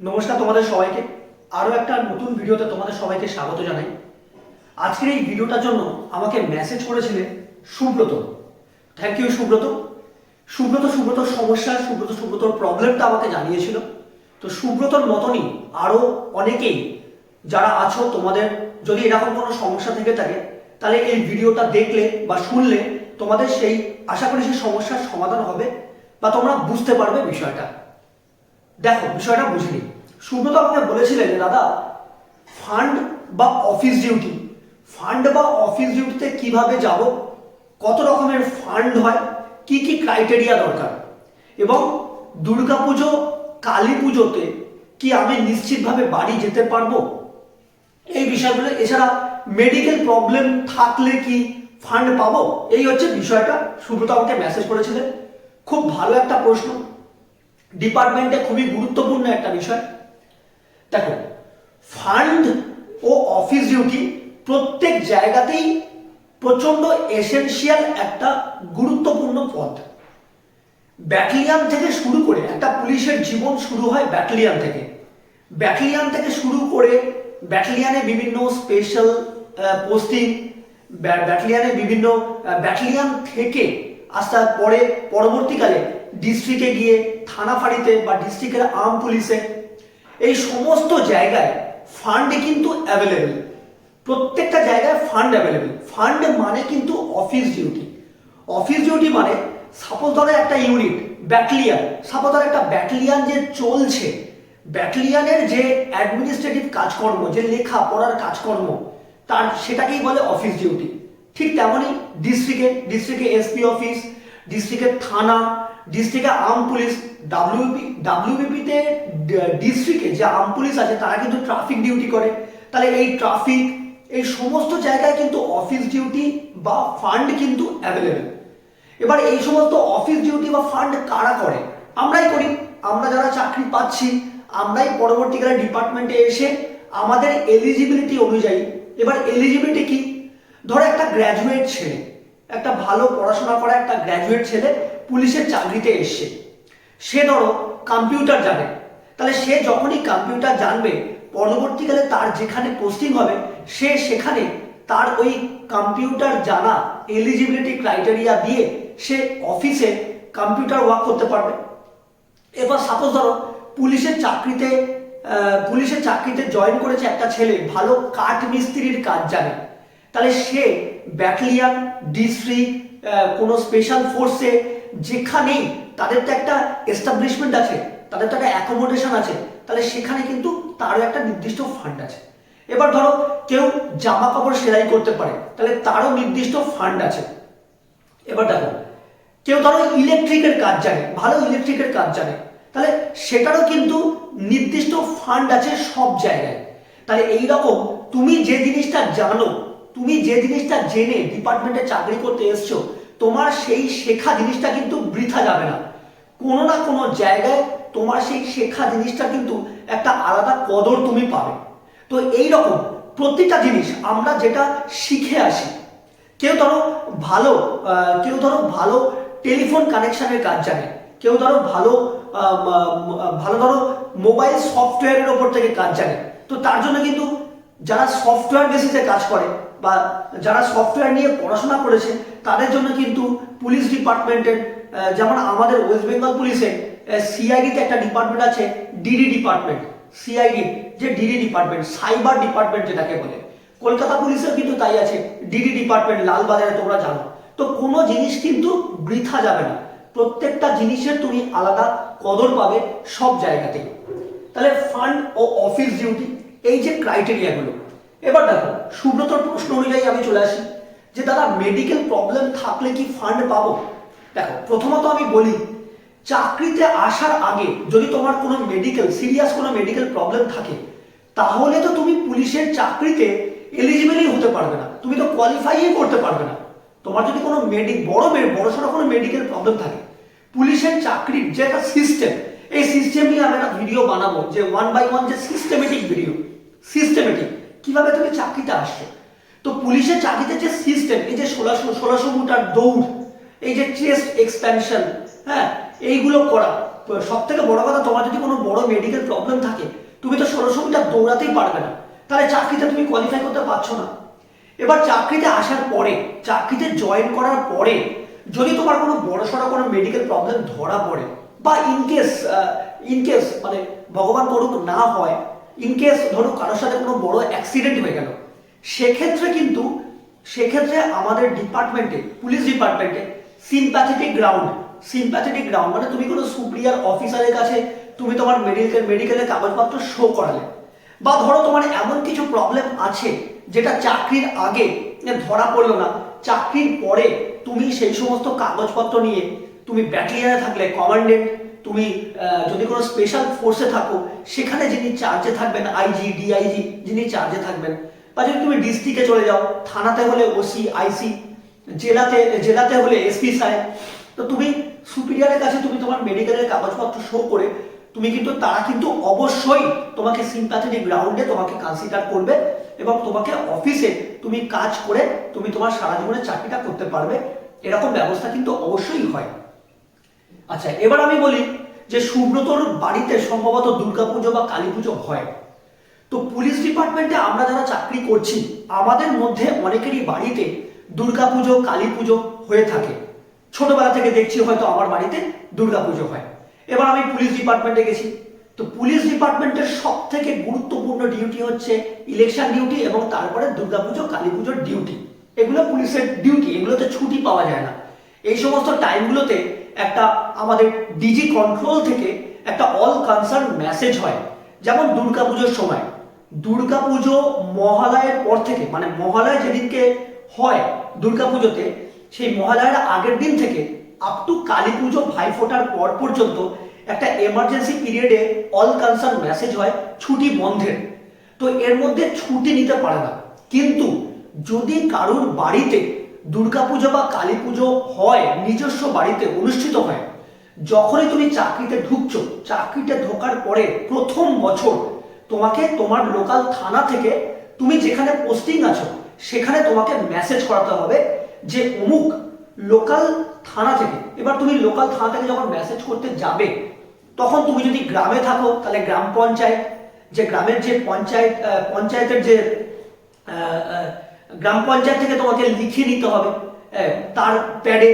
নমস্কার তোমাদের সবাইকে। আরও একটা নতুন ভিডিওতে তোমাদের সবাইকে স্বাগত জানাই। আজকের এই ভিডিওটার জন্য আমাকে মেসেজ করেছিলেন Subrata. Thank you Subrata. Subrata, সুব্রতর সমস্যা, সুব্রত, সুব্রতর প্রবলেমটা আমাকে জানিয়েছিল। তো সুব্রতর মতনই আরও অনেকেই যারা আছো, তোমাদের যদি এরকম কোনো সমস্যা থেকে থাকে, তাহলে এই ভিডিওটা দেখলে বা শুনলে তোমাদের সেই, আশা করি সেই সমস্যার সমাধান হবে বা তোমরা বুঝতে পারবে বিষয়টা। দেখো, বিষয়টা বুঝিনি সুব্রত আমাকে বলেছিলেন দাদা ফান্ড বা অফিস ডিউটি ফান্ড বা অফিস ডিউটিতে কীভাবে যাব, কত রকমের ফান্ড হয়, কি কি ক্রাইটেরিয়া দরকার এবং দুর্গাপুজো কালী পুজোতে কি আমি নিশ্চিতভাবে বাড়ি যেতে পারব? এই বিষয়গুলো, এছাড়া মেডিকেল প্রবলেম থাকলে কি ফান্ড পাবো? এই হচ্ছে বিষয়টা। সুব্রত আমাকে মেসেজ করেছিলেন। খুব ভালো একটা প্রশ্ন। ডিপার্টমেন্টে খুবই গুরুত্বপূর্ণ একটা বিষয়। দেখো ফান্ড ও অফিস ডিউটি প্রত্যেক জায়গাতেই প্রচণ্ড এসেনশিয়াল একটা গুরুত্বপূর্ণ পদ। ব্যাটালিয়ান থেকে শুরু করে, একটা পুলিশের জীবন শুরু হয় ব্যাটালিয়ান থেকে। ব্যাটালিয়ান থেকে শুরু করে ব্যাটালিয়ানে বিভিন্ন স্পেশাল পোস্টিং ব্যাটালিয়ানে বিভিন্ন ব্যাটালিয়ান থেকে আসার পরে পরবর্তীকালে ডিস্ট্রিক্টে গিয়ে থানা ফাঁড়িতে বা ডিস্ট্রিক্টের আর্ম পুলিশে, এই সমস্ত জায়গায় ফান্ড কিন্তু অ্যাভেলেবেল প্রত্যেকটা জায়গায় ফান্ড অ্যাভেলেবেল ফান্ড মানে কিন্তু অফিস ডিউটি অফিস ডিউটি মানে সাপোজ ধরো একটা ইউনিট ব্যাটালিয়ান সাপোজ ধরো একটা ব্যাটালিয়ান যে চলছে ব্যাটালিয়ানের যে অ্যাডমিনিস্ট্রেটিভ কাজকর্ম, যে লেখা পড়ার কাজকর্ম, তার সেটাকেই বলে অফিস ডিউটি ঠিক তেমনই ডিস্ট্রিক্টে ডিস্ট্রিক্টে এসপি অফিস ডিস্ট্রিক্টের থানা ডিস্ট্রিক্টে আর্ম পুলিশ ডাব্লিউপি ডাব্লিউবিপিতে ডিস্ট্রিক্টে যে আর্ম পুলিশ আছে, তারা কিন্তু ট্রাফিক ডিউটি করে। তাহলে এই ট্রাফিক এই সমস্ত জায়গায় কিন্তু অফিস ডিউটি বা ফান্ড কিন্তু অ্যাভেলেবেল এবার এই সমস্ত অফিস ডিউটি বা ফান্ড কারা করে? আমরাই করি। আমরা যারা চাকরি পাচ্ছি, আমরাই পরবর্তীকালে ডিপার্টমেন্টে এসে আমাদের এলিজিবিলিটি অনুযায়ী, এবার এলিজিবিলিটি কি? ধরো একটা গ্র্যাজুয়েট ছেলে, একটা ভালো পড়াশোনা করা একটা গ্র্যাজুয়েট ছেলে পুলিশের চাকরিতে এসছে। সে ধরো কম্পিউটার জানে। তাহলে সে যখনই কম্পিউটার জানবে, পরবর্তীকালে তার যেখানে পোস্টিং হবে, সে সেখানে তার ওই কম্পিউটার জানা এলিজিবিলিটি ক্রাইটেরিয়া দিয়ে সে অফিসে কম্পিউটার ওয়ার্ক করতে পারবে। এবার সাপোজ ধরো পুলিশের চাকরিতে পুলিশের চাকরিতে জয়েন করেছে একটা ছেলে, ভালো কাঠ মিস্ত্রির কাজ জানে। তাহলে সে ব্যাটালিয়ান ডিস্ট্রিক্ট কোনো স্পেশাল ফোর্সে যেখানেই তাদের তো একটা এস্টাবলিশমেন্ট আছে, তাদের তো একটা অ্যাকোমোডেশন আছে, তাহলে সেখানে কিন্তু তারও একটা নির্দিষ্ট ফান্ড আছে। এবার ধরো কেউ জামা কাপড় সেলাই করতে পারে, তাহলে তারও নির্দিষ্ট ফান্ড আছে। এবার দেখো, কেউ ধরো ইলেকট্রিকের কাজ জানে, ভালো ইলেকট্রিকের কাজ জানে, তাহলে সেটারও কিন্তু নির্দিষ্ট ফান্ড আছে সব জায়গায়। তাহলে এই রকম তুমি যে জিনিসটা জানো, তুমি যে জিনিসটা জেনে ডিপার্টমেন্টে চাকরি করতে এসছো তোমার সেই শেখা জিনিসটা কিন্তু বৃথা যাবে না। কোনো না কোনো জায়গায় তোমার সেই শেখা জিনিসটা কিন্তু একটা আলাদা কদর তুমি পাবে। তো এই রকম প্রতিটা জিনিস আমরা যেটা শিখে আসি। কেউ ধরো ভালো কেউ ধরো ভালো টেলিফোন কানেকশনের কাজ জানে। কেউ ধরো ভালো ভালো ধরো মোবাইল সফটওয়্যারের ওপর থেকে কাজ জানে। তো তার জন্য কিন্তু যারা সফটওয়্যার বেসিসে কাজ করে বা যারা সফটওয়্যার নিয়ে পড়াশোনা করেছে, তাদের জন্য কিন্তু পুলিশ ডিপার্টমেন্টের যেমন আমাদের ওয়েস্ট বেঙ্গল পুলিশে সিআইডিতে একটা ডিপার্টমেন্ট আছে ডিডি ডিপার্টমেন্ট সিআইডি যে ডিডি ডিপার্টমেন্ট সাইবার ডিপার্টমেন্ট যেটাকে বলে। কলকাতা পুলিশের কিন্তু তাই আছে ডিডি ডিপার্টমেন্ট লালবাজারে তোমরা জানো। তো কোনো জিনিস কিন্তু বৃথা যাবে না। প্রত্যেকটা জিনিসের তুমি আলাদা কদর পাবে সব জায়গাতেই। তাহলে ফান্ড ও অফিস ডিউটি এই যে ক্রাইটেরিয়াগুলো এবার দেখো, সুব্রতর প্রশ্ন অনুযায়ী আমি চলে আসি। যে দাদা মেডিকেল প্রবলেম থাকলে কি ফান্ড পাবো? দেখো, প্রথমত আমি বলি, চাকরিতে আসার আগে যদি তোমার কোনো মেডিকেল সিরিয়াস কোনো মেডিকেল প্রবলেম থাকে, তাহলে তো তুমি পুলিশের চাকরিতে এলিজিবলই হতে পারবে না। তুমি তো কোয়ালিফাইই করতে পারবে না। তোমার যদি কোনো মেডি বড় বড় সড়ো কোনো মেডিকেল প্রবলেম থাকে, পুলিশের চাকরির যে একটা সিস্টেম এই সিস্টেম নিয়ে আমি একটা ভিডিও বানাবো, যে ওয়ান বাই ওয়ান যে সিস্টেমেটিক ভিডিও সিস্টেমেটিক কীভাবে তুমি চাকরিতে আসছো? তো পুলিশের চাকরিতে যে সিস্টেম এই যে ষোলোশো ষোলোশো মিটার দৌড়, এই যে চেস্ট এক্সপ্যানশন হ্যাঁ এইগুলো করা সব থেকে বড় কথা, তোমার যদি কোনো বড় মেডিকেল প্রবলেম থাকে, তুমি তো ষোলোশো মিটার দৌড়াতেই পারবে না। তাহলে চাকরিতে তুমি কোয়ালিফাই করতে পারছ না। এবার চাকরিতে আসার পরে, চাকরিতে জয়েন করার পরে, যদি তোমার কোনো বড় সড়ো কোনো মেডিকেল প্রবলেম ধরা পড়ে বা ইনকেস ইনকেস মানে ভগবান করুক না হয় ইনকেস ধরো কারোর সাথে কোনো বড় অ্যাক্সিডেন্ট হয়ে গেল, সেক্ষেত্রে কিন্তু, সেক্ষেত্রে আমাদের ডিপার্টমেন্টে পুলিশ ডিপার্টমেন্টে সিম্প্যাথেটিক গ্রাউন্ড সিম্প্যাথেটিক গ্রাউন্ড মানে তুমি কোনো সুপ্রিয়ার অফিসারের কাছে তুমি তোমার মেডিকেল মেডিকেলের কাগজপত্র শো করালে, বা ধরো তোমার এমন কিছু প্রবলেম আছে যেটা চাকরির আগে, ধরা পড়ল না, চাকরির পরে তুমি সেই সমস্ত কাগজপত্র নিয়ে তুমি ব্যাটালিয়ানে থাকলে কমান্ডেন্ট তুমি যদি কোনো স্পেশাল ফোর্সে থাকো, সেখানে যিনি চার্জে থাকবেন আইজি ডিআইজি যিনি চার্জে থাকবেন, বা যদি তুমি ডিস্ট্রিক্টে চলে যাও, থানাতে হলে ওসি আইসি জেলাতে জেলাতে হলে এসপি সাহেব তো তুমি সুপিরিয়ারের কাছে তুমি তোমার মেডিকেলের কাগজপত্র শো করে, তুমি কিন্তু, তারা কিন্তু অবশ্যই তোমাকে সিম্প্যাথেটিক গ্রাউন্ডে তোমাকে কনসিডার করবে এবং তোমাকে অফিসে তুমি কাজ করে, তুমি তোমার সারা জীবনের চাকরিটা করতে পারবে। এরকম ব্যবস্থা কিন্তু অবশ্যই হয়। আচ্ছা এবার আমি বলি যে সুব্রতর বাড়িতে সম্ভবত দুর্গাপুজো বা কালী পুজো হয়। তো পুলিশ ডিপার্টমেন্টে আমরা যারা চাকরি করছি, আমাদের মধ্যে অনেকেরই বাড়িতে দুর্গাপুজো কালী পুজো হয়ে থাকে। ছোটবেলা থেকে দেখছি হয়তো আমার বাড়িতে দুর্গাপুজো হয়। এবার আমি পুলিশ ডিপার্টমেন্টে গেছি। তো পুলিশ ডিপার্টমেন্টের সব থেকে গুরুত্বপূর্ণ ডিউটি হচ্ছে ইলেকশন ডিউটি এবং তারপরে দুর্গাপুজো কালী পুজোর ডিউটি এগুলো পুলিশের ডিউটি এগুলোতে ছুটি পাওয়া যায় না। এই সমস্ত টাইমগুলোতে একটা আমাদের ডিজি কন্ট্রোল থেকে একটা অল কনসার্ন মেসেজ হয়। যেমন দুর্গাপুজোর সময়। দুর্গাপুজো মহালয়ের পর থেকে মানে মহালয় যেদিনকে হয় দুর্গাপুজোতে সেই মহালয়ের আগের দিন থেকে আপ টু কালী পুজো ভাইফোঁটার পর পর্যন্ত একটা এমার্জেন্সি পিরিয়ডে অল কনসার্ন মেসেজ হয় ছুটি বন্ধের। তো এর মধ্যে ছুটি নিতে পারে না। কিন্তু যদি কারুর বাড়িতে দুর্গাপুজো বা কালী পুজো হয় নিজস্ব বাড়িতে অনুষ্ঠিত হয়। যখনই তুমি চাকরিতে ঢুকছো, চাকরিতে ঢোকার পরে প্রথম বছর তোমাকে তোমার লোকাল থানা থেকে তুমি যেখানে পোস্টিং আছো, সেখানে তোমাকে মেসেজ করাতে হবে যে, অমুক লোকাল থানা থেকে। এবার তুমি লোকাল থানা থেকে যখন মেসেজ করতে যাবে, তখন তুমি যদি গ্রামে থাকো, তাহলে গ্রাম পঞ্চায়েত, যে গ্রামের যে পঞ্চায়েত পঞ্চায়েতের যে গ্রাম পঞ্চায়েত থেকে তোমাকে লিখিয়ে নিতে হবে। তার প্যাডে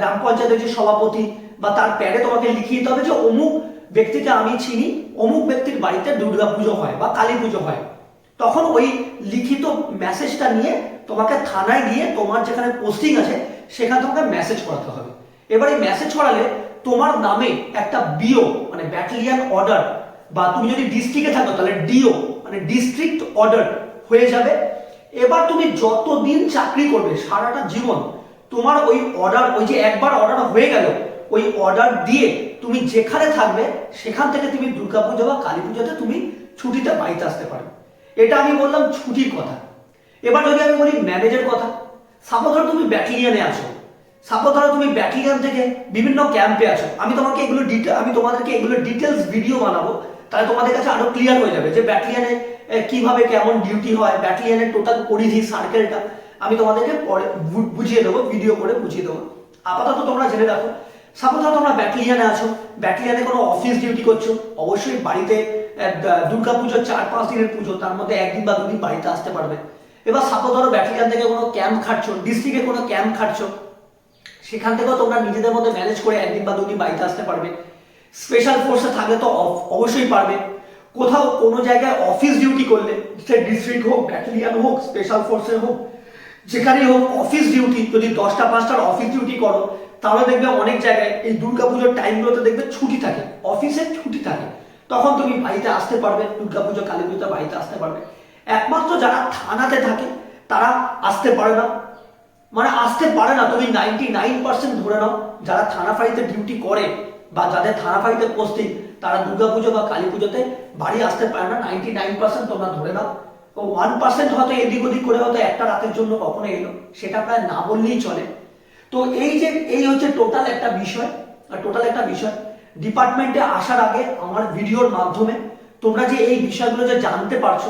গ্রাম পঞ্চায়েতের যে সভাপতি বা তার প্যাডে তোমাকে লিখিয়ে দিতে হবে যে অমুক ব্যক্তিকে আমি চিনি, অমুক ব্যক্তির বাড়িতে দুর্গা পুজো হয় বা কালী পুজো হয়। তখন ওই লিখিত মেসেজটা নিয়ে তোমাকে থানায় গিয়ে তোমার যেখানে পোস্টিং আছে, সেখানে তোমাকে মেসেজ করাতে হবে। এবার এই মেসেজ করালে তোমার নামে একটা বিও মানে ব্যাটালিয়ান অর্ডার বা তুমি যদি ডিস্ট্রিক্টে থাকো তাহলে ডিও মানে ডিস্ট্রিক্ট অর্ডার হয়ে যাবে। এবার তুমি যতদিন চাকরি করবে সারাটা জীবন, তোমার ওই অর্ডার ওই যে একবার অর্ডার হয়ে গেল, ওই অর্ডার দিয়ে তুমি যেখানে থাকবে, সেখান থেকে তুমি দুর্গাপুজো বা কালী পুজোতে তুমি ছুটিতে বাড়িতে আসতে পারবে। এটা আমি বললাম ছুটির কথা। এবার যদি আমি বলি ম্যানেজের কথা সাপোজ ধরো তুমি ব্যাটেলিয়ানে আছো সাপোজ ধরো তুমি ব্যাটালিয়ান থেকে বিভিন্ন ক্যাম্পে আছো, আমি তোমাকে এগুলো আমি তোমাদেরকে এগুলো ডিটেলস ভিডিও বানাবো, তাহলে তোমাদের কাছে আরও ক্লিয়ার হয়ে যাবে যে ব্যাটালিয়ানে কীভাবে কেমন ডিউটি হয় ব্যাটালিয়ানের টোটাল পরিধি সার্কেলটা আমি তোমাদেরকে পরে বুঝিয়ে দেবো ভিডিও করে বুঝিয়ে দেবো। আপাতত তোমরা জেনে রাখো সাপোজ তোমরা ব্যাটালিয়ানে আছো ব্যাটালিয়ানে কোনো অফিস ডিউটি করছ, অবশ্যই বাড়িতে দুর্গা পুজো, চার পাঁচ দিনের পুজো, তার মধ্যে একদিন বা দুদিন বাড়িতে আসতে পারবে। এবার সাপোজ ধরো ব্যাটালিয়ান থেকে কোনো ক্যাম্প খাটছো ডিস্ট্রিক্টে কোনো ক্যাম্প খাটছো, সেখান থেকেও তোমরা নিজেদের মধ্যে ম্যানেজ করে একদিন বা দুদিন বাড়িতে আসতে পারবে। স্পেশাল ফোর্সে থাকলে তো অবশ্যই পারবে। কোথাও কোনো জায়গায় অফিস ডিউটি করলে, সে ডিস্ট্রিক্ট হোক ব্যাটালিয়ান হোক স্পেশাল ফোর্সের হোক, যেখানেই হোক অফিস ডিউটি যদি দশটা, পাঁচটার অফিস ডিউটি করো তাহলে দেখবে অনেক জায়গায় এই দুর্গাপুজোর টাইমগুলোতে দেখবে ছুটি থাকে অফিসের ছুটি থাকে। তখন তুমি বাড়িতে আসতে পারবে, দুর্গাপুজো, কালী পুজোতে বাড়িতে আসতে পারবে। একমাত্র যারা থানাতে থাকে, তারা আসতে পারে না। মানে আসতে পারে না, তুমি নাইনটি নাইন পার্সেন্ট ধরে নাও, যারা থানা ফাঁড়িতে ডিউটি করে, বা যাদের থানা ফাঁড়িতে পোস্টিং তারা দুর্গাপুজো বা কালী পুজোতে বাড়ি আসতে পারে না। নাইনটি নাইন পার্সেন্ট তোমরা ধরে নাও। ওয়ান পার্সেন্ট হয়তো এদিক ওদিক করে হয়তো একটা রাতের জন্য কখনো এলো। সেটা প্রায় না বললেই চলে। তো এই যে, এই হচ্ছে টোটাল একটা বিষয়। টোটাল একটা বিষয় ডিপার্টমেন্টে আসার আগে আমার ভিডিওর মাধ্যমে তোমরা যে এই বিষয়গুলো যে জানতে পারছ,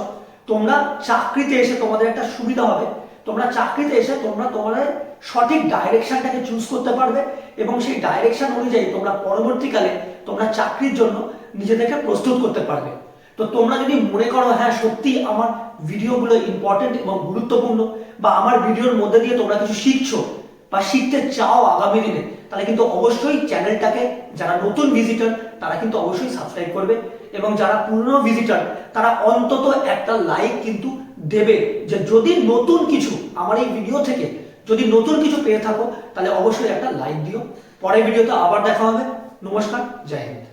তোমরা চাকরিতে এসে তোমাদের একটা সুবিধা হবে। তোমরা চাকরিতে এসে তোমরা তোমাদের সঠিক ডাইরেকশনটাকে চুজ করতে পারবে এবং সেই ডাইরেকশন অনুযায়ী তোমরা পরবর্তীকালে তোমরা চাকরির জন্য নিজেদেরকে প্রস্তুত করতে পারবে। তো তোমরা যদি মনে করো হ্যাঁ সত্যি আমার ভিডিওগুলো ইম্পর্টেন্ট এবং গুরুত্বপূর্ণ বা আমার ভিডিওর মধ্যে দিয়ে তোমরা কিছু শিখছো বা শিখতে চাও আগামী দিনে, তাহলে কিন্তু অবশ্যই চ্যানেলটাকে যারা নতুন ভিজিটর তারা কিন্তু অবশ্যই সাবস্ক্রাইব করবে এবং যারা পুরনো ভিজিটর তারা অন্তত একটা লাইক কিন্তু দেবে যে যদি নতুন কিছু আমার এই ভিডিও থেকে যদি নতুন কিছু পেয়ে থাকো, তাহলে অবশ্যই একটা লাইক দিও। পরের ভিডিওতে আবার দেখা হবে। নমস্কার জয় হিন্দ।